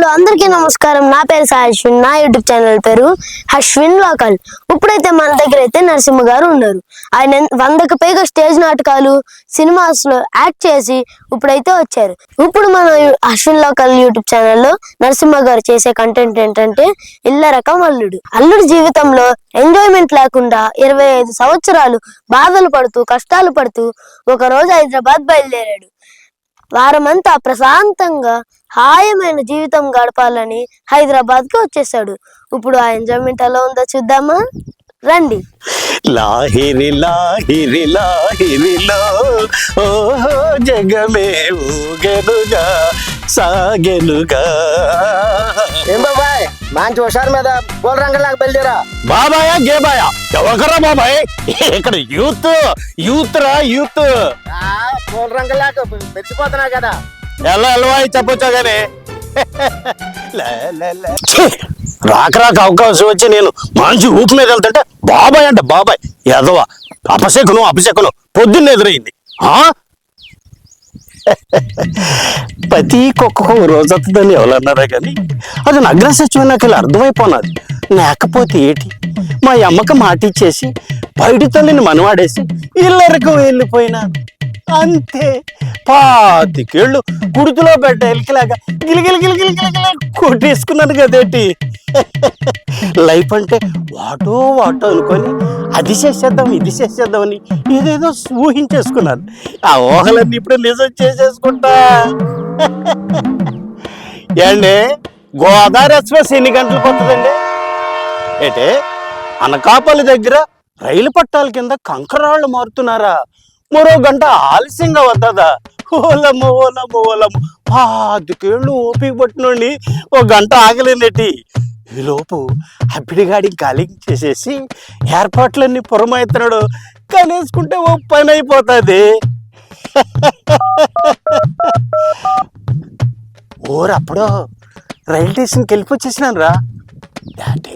Hello అందరికీ నమస్కారం. నా పేరు సాయి అశ్విన్ నా యూట్యూబ్ ఛానల్ పేరు అశ్విన్ లోకల్. ఇప్పుడైతే మన దగ్గర అయితే నరసింహ గారు ఉన్నారు. ఆయన వందకు పైగా స్టేజ్ నాటకాలు సినిమాస్లో యాక్ట్ చేసి ఇప్పుడైతే వచ్చారు. ఇప్పుడు మన అశ్విన్ లోకల్ యూట్యూబ్ ఛానల్లో నరసింహ గారు చేసే కంటెంట్ ఏంటంటే ఇళ్ళ రకం అల్లుడు. అల్లుడు జీవితంలో ఎంజాయ్మెంట్ లేకుండా ఇరవై ఐదు సంవత్సరాలు బాధలు పడుతూ కష్టాలు పడుతూ ఒక రోజు హైదరాబాద్ బయలుదేరాడు. వారమంతా ప్రశాంతంగా హాయమైన జీవితం గడపాలని హైదరాబాద్కి వచ్చేసాడు ఇప్పుడు ఆ ఎంజాయ్మెంట్ ఎలా ఉందో చూద్దామా? రండి. లాహిరి లాహిరి లాహిరిలో ఓహో జగమే ఊగెనుగా సాగెనుగా. ఏం బాబాయ్? మంచి హుషారు మీద పూల రంగంలాగా బయలుదేరా. బాబాయా గేబాయా? ఎవకరా బాబాయ్? ఇక్కడ యూత్ యూత్. రా యూత్ పూల రంగంలాగా మెచ్చిపోతున్నా కదా. ఎలా ఎలవాయి చెప్పొచ్చా కానీ రాక రాక అవకాశం వచ్చి నేను మంచి ఊపు మీద వెళ్తుంటే బాబాయ్ అంట బాబాయ్. ఎదవా అపశకును అపశకును పొద్దున్న ఎదురైంది. ఆ? ప్రతి కుక్కకు రోజు వస్తుందని ఎవరన్నారా కానీ అది నగ్న సత్యం నాకు ఇలా అర్థమైపోయినది లేకపోతే ఏటి? మా అమ్మకి మాటిచ్చేసి బయట తల్లిని మనవాడేసి ఇల్లరకు వెళ్ళిపోయినాను. అంతే. పాతికేళ్ళు గుడితులో పెట్ట ఎలికలాగా గిలిగిలి గిలిగిలి గిలిగిల కొట్టేసుకున్నాను కదేటి. లైఫ్ అంటే వాటో వాటో అనుకొని అది చేసేద్దాం ఇది చేసేద్దామని ఏదేదో ఊహించేసుకున్నాను. ఆ ఊహలన్నీ ఇప్పుడు నిజం చేసేసుకుంటా. ఏండి గోదావరి ఎక్స్ప్రెస్ ఎన్ని గంటలకు వస్తుందండి? ఏంటే అనకాపల్లి దగ్గర రైలు పట్టాల కింద కంకరాళ్ళు మారుతున్నారా? మరో గంట ఆలస్యంగా వద్దదా? ఓలమ్మ ఓలమ్మ ఓలమ్మ. పాతికేళ్ళు ఓపిక పట్టినండి ఒక గంట ఆగలేనట్టి ఈలోపు అబ్బిడిగాడి గాలింగ్ చేసేసి ఏర్పాట్లన్నీ పురమాయిస్తున్నాడు కనేసుకుంటే ఓ పని అయిపోతుంది. ఓరప్పుడు రైల్ స్టేషన్కి వెళ్ళిపోచ్చేసినాను రా అంటే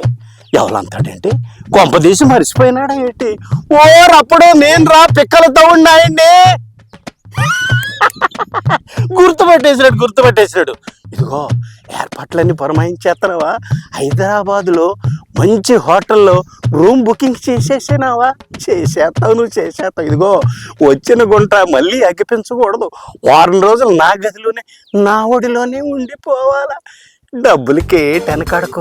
ఎవరంతాడేంటి? కొంపదీసి మరిచిపోయినాడా ఏంటి? ఓరప్పుడు నేను రా పిక్కలతో ఉన్నాయండి. గుర్తుపట్టేసినాడు గుర్తుపట్టేసినాడు. ఇదిగో ఏర్పాట్లన్నీ పురమాయించేస్తున్నావా హైదరాబాద్లో మంచి హోటల్లో రూమ్ బుకింగ్ చేసేసినావా? చేసేస్తావు నువ్వు చేసేస్తావు ఇదిగో వచ్చిన గుంట మళ్ళీ అగ్గిపించకూడదు. వారం రోజులు నా గదిలోనే నా ఒడిలోనే ఉండిపోవాలా. డబ్బులకి వెనకాడకు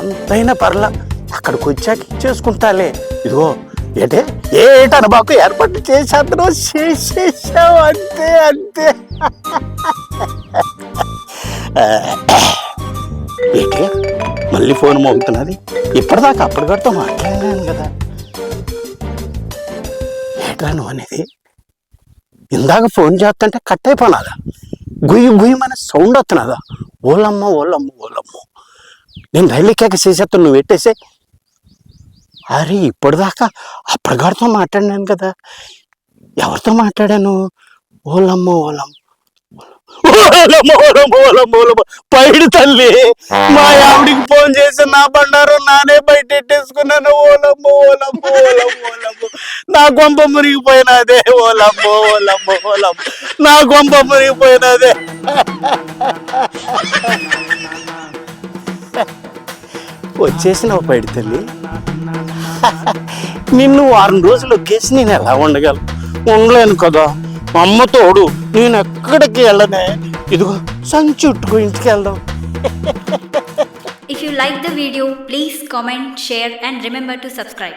ఎంతైనా పర్లా. అక్కడికి వచ్చాక ఇచ్చేసుకుంటాలే. ఇదిగో ఏంటే? ఏటన బాకు ఏర్పాటు చేసేద్దరు చేసేసావు. అంతే అంతే. ఏంటి? మళ్ళీ ఫోన్ మోగుతున్నది. ఇప్పటిదాకా అప్పటికడితో మాట్లాడినాను కదా. ఏట్రా నువ్వు అనేది? ఇందాక ఫోన్ చేస్తుంటే కట్ అయిపోనాదా? గుయ్యి గుయ్యి మన సౌండ్ వస్తున్నదా? ఓలమ్మ ఓలమ్మ ఓలమ్మ. నేను రైలు ఎక్కాక చేసేస్తాను నువ్వు పెట్టేసే అరే ఇప్పటిదాకా అప్పటిగాడితో మాట్లాడినాను కదా. ఎవరితో మాట్లాడాను? ఓలమ్మ ఓలమ్మ. ఓలమ్మ ఓలమ్మ ఓలమ్మ ఓలమ్మ. పైడి తల్లి మా ఆవిడికి ఫోన్ చేసి నా బండారం నానే బయట ఎట్టేసుకున్నాను ఓలమ్మ ఓలమ్మ ఓలమ్మ ఓలమ్మ. నా గొంప మురిగిపోయినదే ఓలమ్మో ఓలమ్మో ఓలమ్మ నా గొంప మురిగిపోయినదే వచ్చేసినావు పైడి తల్లి. నిన్ను వారం రోజులు ఒకేసి నేను ఎలా ఉండగలను? ఉండలేను కదా. మా అమ్మ తోడు నేను ఎక్కడికి వెళ్ళనే? ఇదిగో సంచుట్టుకు ఇంటికి వెళ్దాం. If you like the video, please comment, share and remember to subscribe.